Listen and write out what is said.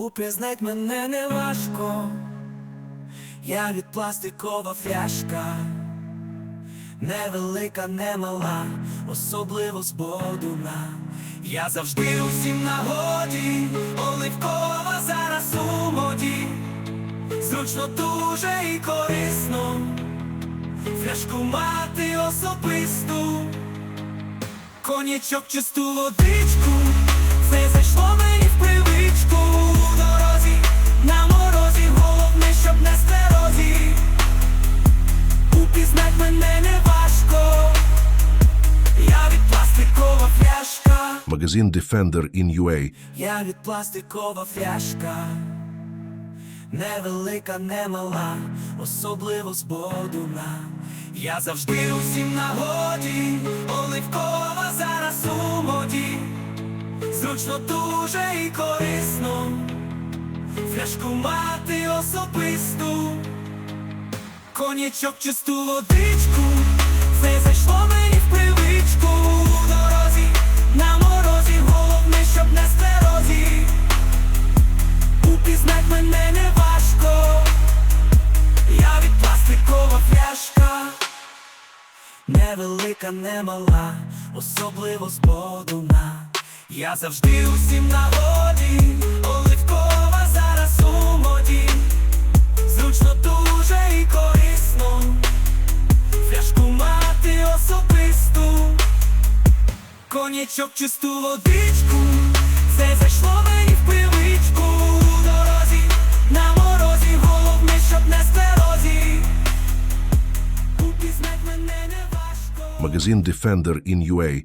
Упізнать мене не важко, я від пластикова фляжка, невелика, не мала, особливо з бодуна. Я завжди усім нагоді, оливкова зараз у моді, зручно дуже і корисно, фляжку мати особисту, конячок чисту водичку, мене не важко, я від пластикова фляжка. Магазин Defender in UA. Я від пластикова фляжка, невелика, не мала, особливо з бодуна. Я завжди усім нагоді, оливкова зараз у моді, зручно дуже і корисно, фляжку мати особисту, конячок чисту водичку, це зайшло мені в привичку. У дорозі, на морозі, головне, щоб не склерозі. Упізнать мене не важко, я від пластикова фляжка, невелика, не мала, особливо з. Я завжди усім нагоді, Конячок чисту водичку, це зайшло мені в пиличку у дорозі, на морозі, головне, щоб не склерозі. Упізнать мене не важко. Магазин Defender in UA.